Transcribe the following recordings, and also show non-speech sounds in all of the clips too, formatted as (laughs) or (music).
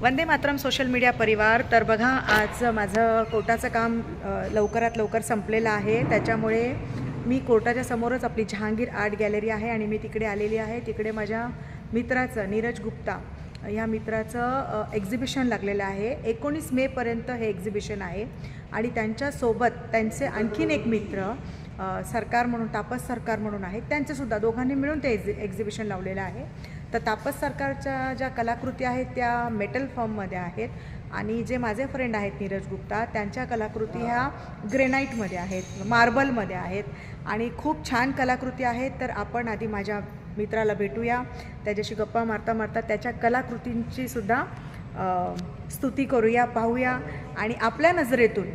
Vande Mataram social media परिवार. तर बघा आज माझं कोर्टाचं काम लवकरात लवकर संपलेलं आहे. त्याच्यामुळे मी कोर्टाच्या समोरच आपली जहांगीर आर्ट गॅलरी आहे आणि मी तिकडे आलेली आहे. तिकडे माझ्या मित्राचं नीरज गुप्ता ह्या मित्राचं एक्झिबिशन लागलेलं आहे. एकोणीस मेपर्यंत हे एक्झिबिशन आहे. आणि त्यांच्यासोबत त्यांचे आणखीन एक मित्र सरकार म्हणून तापस सरकार म्हणून आहेत. त्यांचंसुद्धा दोघांनी मिळून ते एक्झि एक्झिबिशन लावलेलं आहे. तर तापस सरकारच्या ज्या कलाकृती आहेत त्या मेटल फॉर्ममध्ये आहेत. आणि जे माझे फ्रेंड आहेत नीरज गुप्ता त्यांच्या कलाकृती ह्या ग्रेनाईटमध्ये आहेत मार्बलमध्ये आहेत. आणि खूप छान कलाकृती आहेत. तर आपण आधी माझ्या मित्राला भेटूया. त्याच्याशी गप्पा मारता मारता त्याच्या कलाकृतींची सुद्धा स्तुती करूया पाहूया. आणि आपल्या नजरेतून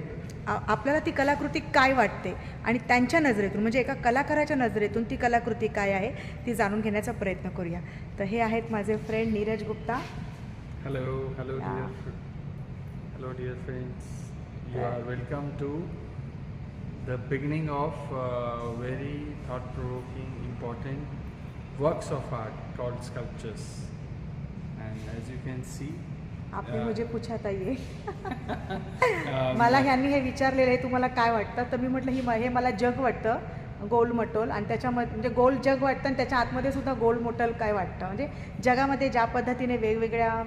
आपल्याला ती कलाकृती काय वाटते? आणि त्यांच्या नजरेतून म्हणजे एका कलाकाराच्या नजरेतून ती कलाकृती काय आहे ती जाणून घेण्याचा प्रयत्न करूया. तर हे आहेत माझे friend Neeraj Gupta. Hello hello hello dear friends you are welcome to the beginning of very thought provoking important works of art called sculptures and as you can see आपने. मुझे पूछा था ये (laughs) मला ह्यांनी हे विचारलेलं आहे तुम्हाला काय वाटतं? तर मी म्हटलं ही हे मला जग वाटतं गोल मटोल. आणि त्याच्यामध्ये म्हणजे गोल जग वाटतं आणि त्याच्या आतमध्ये सुद्धा गोल मोटल काय वाटतं? म्हणजे जगामध्ये ज्या पद्धतीने वेगवेगळ्या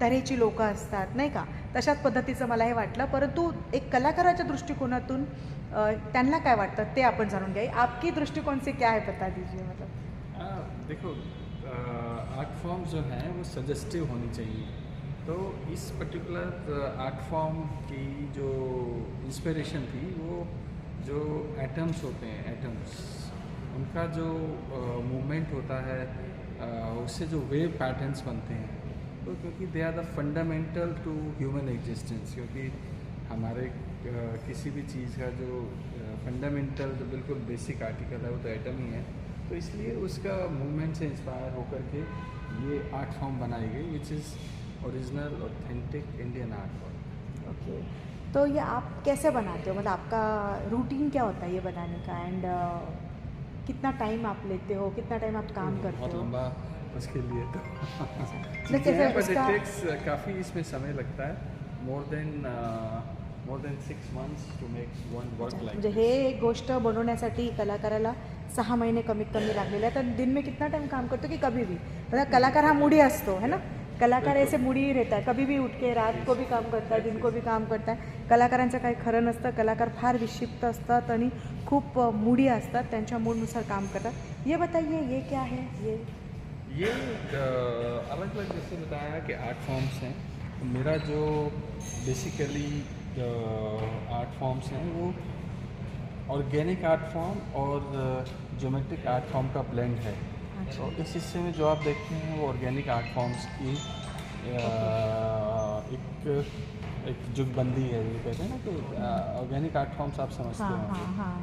तऱ्हेची लोकं असतात नाही का? तशाच पद्धतीचं मला हे वाटलं. परंतु एक कलाकाराच्या दृष्टिकोनातून त्यांना काय वाटतं ते आपण जाणून घ्या. आपकी दृष्टिकोन से क्या है बता दीजिए मतलब. आ, देखो आर्ट फॉर्म जो हैं वो सजेस्टिव होनी चाहिए। तो इस पर्टिकुलर आर्ट फॉर्म की जो इंस्पिरेशन थी वो जो एटम्स होते हैं एटम्स उनका जो मूवमेंट होता है आ, उससे जो वेव पैटर्न्स बनते हैं तो क्योंकि they are the fundamental to human existence क्योंकि हमारे आ, किसी भी चीज़ का जो फंडामेंटल जो बिल्कुल बेसिक आर्टिकल है वो तो एटम ही है। तो इसलिए उसका मूवमेंट से इंस्पायर होकर के ये आर्ट फॉर्म बनाई गई which is original authentic Indian art form okay तो ये आप कैसे बनाते हो? मतलब आपका रूटीन क्या होता है ये बनाने का? एंड uh, कितना टाइम आप लेते हो? कितना टाइम आप काम करते बहुत हो? लंबा उसके लिए तो। (laughs) टेक्स काफ़ी इसमें समय लगता है। More than more than six months to make one work म्हणजे लाइक हे एक गोष्ट बनवण्यासाठी कलाकाराला सहा महीने कमीत कमी लागलेले आहेत. तर दिन में कितना टाइम काम करतो की कभी भी. मतलब कलाकार हा मूडी असतो है ना? कलाकार ऐसे मूडी ही रहता है कभी भी उठ के रात को भी काम करता है दिन को भी काम करता है कलाकारांचं काही खरं नसतं. कलाकार फार विक्षिप्त असतात आणि खूप मूडी असतात. त्यांच्या मूडनुसार काम करतात. ये बताइए ये क्या है? ये? ये अलग अलग जैसे बताया कि आर्ट फॉर्म्स हैं. मेरा जो बेसिकली आर्ट फॉर्म्स हैं वो ऑर्गेनिक आर्ट फॉर्म और ज्योमेट्रिक आर्ट फॉर्म का ब्लेंड है। तो इस हिस्से में जो आप देखते हैं वो ऑर्गेनिक आर्ट फॉर्म्स की एक एक जुगबंदी है ये कहते हैं ना कि ऑर्गेनिक आर्ट फॉर्म्स आप समझते हाँ हाँ होंगे। हाँ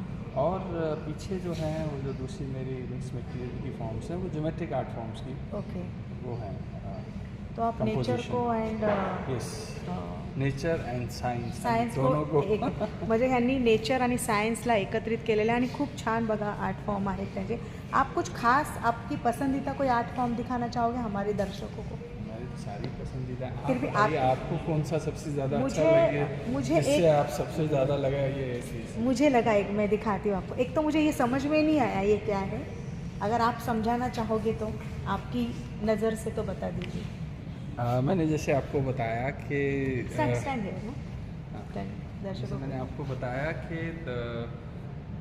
और पीछे जो हैं वो जो दूसरी मेरी मिक्स मटेरियल की फॉर्म्स हैं वो ज्योमेट्रिक आर्ट फॉर्म्स की ओके। वो हैं तो आप नेचर को and yes nature and science science दोनों को को एक. म्हणजे ह्यांनी नेचर आणि सायन्सला एकत्रित केलेलं आहे आणि खूप छान बघा आर्ट फॉर्म आहेत त्याचे. आप कुछ खास आपकी पसंदीदा कोई आर्ट फॉर्म दिखाना चाहोगे? हमारे दर्शकों को. सारी पसंदीदा फिर भी आप- आपको कौन सा सबसे ज़्यादा अच्छा मुझे- लगे? मुझे एक- आप सबसे ज़्यादा लगा ये मुझे लगा एक मैं दिखाती हूँ आपको। एक तो मुझे ये समझ में नहीं आया ये क्या है। अगर आप समझाना चाहोगे तो आपकी नज़र से तो बता दीजिए। आ, मैंने जैसे आपको बताया कि है। जैसे मैंने आपको बताया कि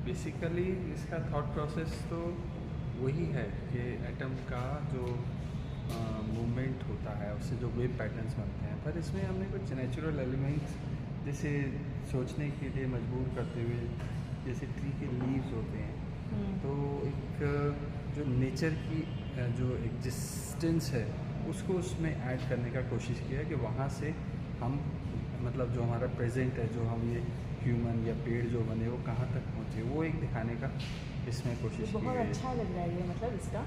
बेसिकली इसका थॉट प्रोसेस तो वही है कि एटम का जो मूवमेंट होता है उससे जो वेव पैटर्न्स बनते हैं। पर इसमें हमने कुछ नेचुरल एलिमेंट्स जैसे सोचने के लिए मजबूर करते हुए जैसे ट्री के लीव्स होते हैं। हम्म, तो एक जो नेचर की जो एग्जिस्टेंस है उसको उसमें ऐड करने का कोशिश किया है कि वहाँ से हम मतलब जो हमारा प्रेजेंट है जो हम ये ह्यूमन या पेड़ जो बने वो कहाँ तक पहुँचे वो एक दिखाने का इसमें कोशिश की बहुत अच्छा लग रहा है ये मतलब इसका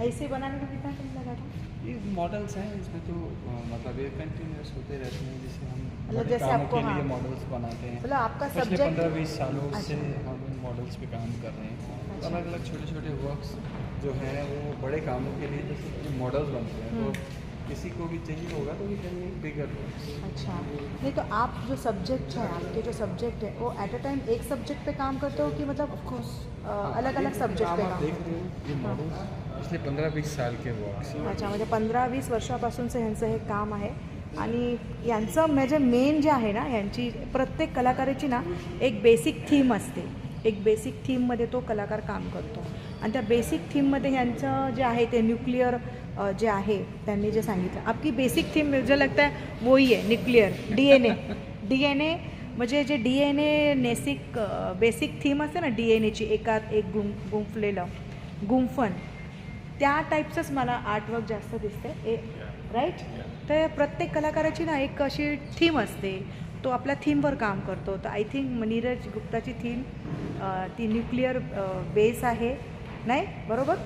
ऐसे बनाने में कितना टाइम लगा था ये मॉडल्स हैं इसमें तो मतलब ये कंटिन्यूस होते रहते हैं जिसे हम मतलब जैसे आपको के लिए हाँ। मॉडल्स बनाते हैं मतलब आपका सब्जेक्ट पंद्रह बीस सालों से अच्छा। हम इन मॉडल्स पे काम कर रहे हैं अच्छा। अलग अलग छोटे छोटे वर्क्स जो हैं वो बड़े कामों के लिए जैसे कि मॉडल्स बनते हैं। तो किसी को भी चाहिए होगा तो मेक बिगर अच्छा। नहीं तो आप जो सब्जेक्ट है आपके जो सब्जेक्ट है वो एट अ टाइम एक सब्जेक्ट पे काम करते हो कि मतलब ऑफकोर्स अलग अलग सब्जेक्ट पे काम देख रहे हो। ये मॉडल्स पिछले पंद्रह बीस साल के वर्क्स अच्छा म्हणजे पंधरा वीस वर्षापासूनचं ह्यांचं हे काम आहे. आणि यांचं म्हणजे मेन जे आहे ना यांची प्रत्येक कलाकाराची ना एक बेसिक थीम असते. एक बेसिक थीममध्ये तो कलाकार काम करतो. आणि त्या बेसिक थीममध्ये ह्यांचं जे आहे ते न्यूक्लिअर जे आहे त्यांनी जे सांगितलं. आपकी बेसिक थीम मुझे लगता है वही है nuclear D N A D N A म्हणजे जे डी एन ए नेसिक बेसिक थीम असते ना डी एन एची एकात एक गुं गुंफलेलं गुंफण त्या टाईपचंच मला आर्टवर्क जास्त दिसते. ए राईट तर प्रत्येक कलाकाराची ना एक अशी थीम असते. तो आपल्या थीमवर काम करतो. तर आय थिंक नीरज गुप्ताची थीम ती न्यूक्लिअर बेस आहे. नाही? बरोबर?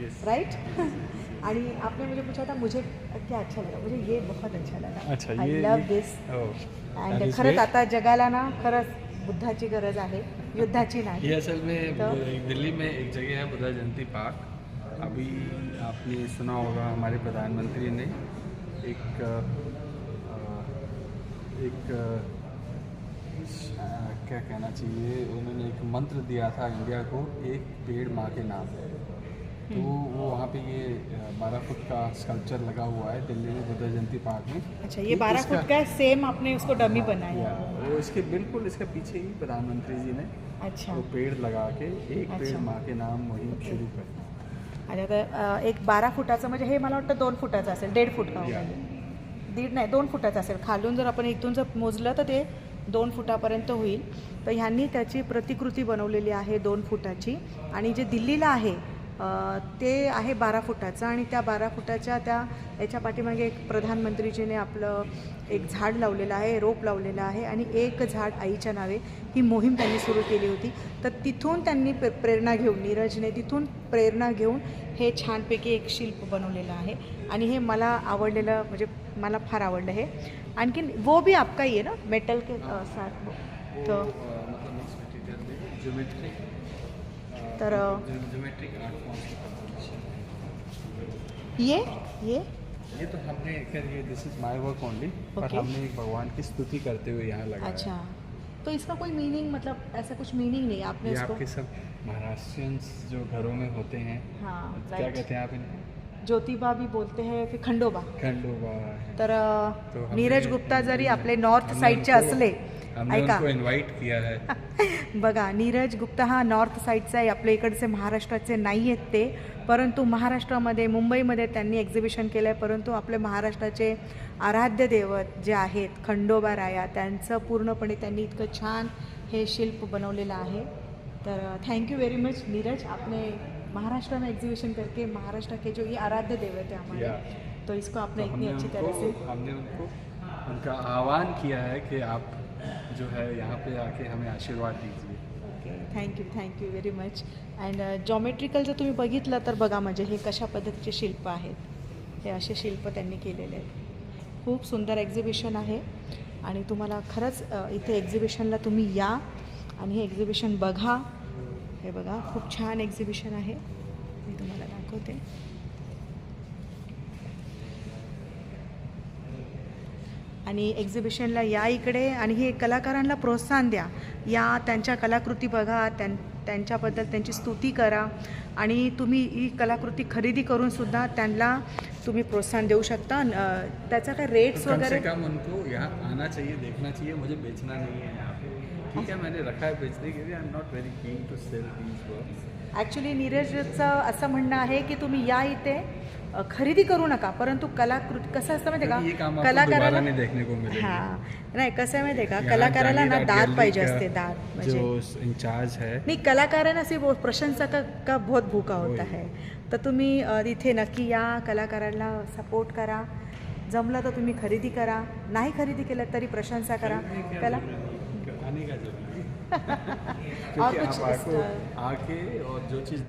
यस राइट (laughs) आणि आपने मुझे पूछा था मुझे क्या अच्छा लगा? मुझे ये बहुत अच्छा लगा। अच्छा ये लव दिस अँड खरंच. आता जगाला ना खरंच बुद्धाची गरज आहे युद्धाची नाही. ये असल में तो? दिल्ली में एक जगह है बुद्धा जयंती पार्क। अभी आपने सुना होगा हमारे प्रधानमंत्री ने एक एक क्या कहना चाहिए उन्होंने एक मंत्र दिया था इंडिया को एक पेड़ माँ के नाम। तो वो वहाँ पे ये बारह फुट का स्कल्पचर लगा हुआ है दिल्ली में बुद्धा जयंती पार्क में। अच्छा ये बारह फुट का सेम आपने उसको डमी हाँ, बनाया। वो इसके बिल्कुल इसके पीछे ही प्रधानमंत्री जी ने अच्छा। वो पेड़ लगा के एक अच्छा. पेड़ माँ के नाम मुहिम. शुरू करी आणि आता अ, एक बारा फुटाचं म्हणजे हे मला वाटतं दोन फुटाचं असेल दीड फूट का. दीड नाही दोन फुटाचं असेल. खालून जर आपण इथून जर मोजलं तर ते दोन फुटापर्यंत होईल. तर ह्यांनी त्याची प्रतिकृती बनवलेली आहे दोन फुटाची. आणि जे दिल्लीला आहे ते आहे बारा फुटाचं आणि त्या बारा फुटाच्या त्या याच्या पाठीमागे एक प्रधानमंत्रीजीने आपलं एक झाड लावलेलं आहे रोप लावलेलं आहे आणि एक झाड आईच्या नावे ही मोहीम त्यांनी सुरू केली होती. तर तिथून त्यांनी प्रे प्रेरणा घेऊन नीरजने तिथून प्रेरणा घेऊन हे छानपैकी एक शिल्प बनवलेलं आहे. आणि हे मला आवडलेलं म्हणजे मला फार आवडलं हे. आणखीन वो भी आपका ही आहे ना मेटल के साथ वो तो तर की composition। ये? ये? ये तो हमने ये this is my work only पर हमने एक भगवान की स्तुति करते हुए यहाँ लगाया। अच्छा। तो इसका कोई मीनिंग मतलब ऐसा कुछ मीनिंग नहीं आपने ये इसको? आपके सब महाराष्ट्रियंस जो घरों में होते हैं हाँ क्या कहते हैं आप इन्हें? ज्योतिबा भी बोलते हैं फिर खंडोबा। खंडोबा है। तर तो नीरज गुप्ता जरी आपले नॉर्थ साईडचे असले। हमने ऐका. उनको इनवाइट किया है। (laughs) बघा नीरज गुप्ता हा नॉर्थ साईडचा आहे आपल्या इकडचे महाराष्ट्राचे नाही आहेत ते. परंतु महाराष्ट्रामध्ये मुंबईमध्ये त्यांनी एक्झिबिशन केलं आहे परंतु आपले महाराष्ट्राचे आराध्य दैवत जे आहेत खंडोबा राया त्यांचं पूर्णपणे त्यांनी इतकं छान हे शिल्प बनवलेलं आहे. तर thank you very much Neeraj. आपने महाराष्ट्र में एग्जीबिशन करके महाराष्ट्र के जो ये आराध्य दैवत है हमारे Yeah. तो इसको आपने तो इतनी अच्छी तरह से हमने उनको उनका आह्वान किया है कि आप जो है यहाँ पे आके हमें आशीर्वाद दीजिए। Okay thank you thank you very much and geometrical जर तुम्ही बघितलं तर बघा म्हणजे हे कशा पद्धतीचे शिल्प आहेत. हे असे शिल्प त्यांनी केलेले आहेत. खूप सुंदर एक्झिबिशन आहे. आणि तुम्हाला खरंच इथे एक्झिबिशनला तुम्ही या आणि हे एक्झिबिशन बघा. हे बघा खूप छान एक्झिबिशन आहे. मी तुम्हाला दाखवते. आणि एक्झिबिशनला या इकडे आणि हे कलाकारांना प्रोत्साहन द्या. या त्यांच्या कलाकृती बघा त्यां त्यांच्याबद्दल त्यांची स्तुती करा आणि तुम्ही ही कलाकृती खरेदी करून सुद्धा त्यांना तुम्ही प्रोत्साहन देऊ शकता. त्याचा काय रेट्स वगैरे? यहाँ आना चाहिए देखना चाहिए मुझे बेचना नहीं है यहाँ पे। ठीक है मैंने रखा है बेचने के लिए I am not very keen to sell these works actually नीरजचं असं म्हणणं आहे की तुम्ही या इथे खरेदी करू नका परंतु कलाकृती कसं असतं माहिती ये का कलाकाराला को हां. नाही कसं आहे माहिती का? कलाकाराला ना दात पाहिजे का असते दात म्हणजे जो इंचार्ज है? नहीं कलाकार ना सिर्फ वो प्रशंसा का, का बहुत भूका होता. है. तर तुम्ही इथे नक्की या कलाकारांना सपोर्ट करा. जमलं तर तुम्ही खरेदी करा. नाही खरेदी केलं तरी प्रशंसा करा. कला (laughs) (laughs) और कुछ आके और जो चीज़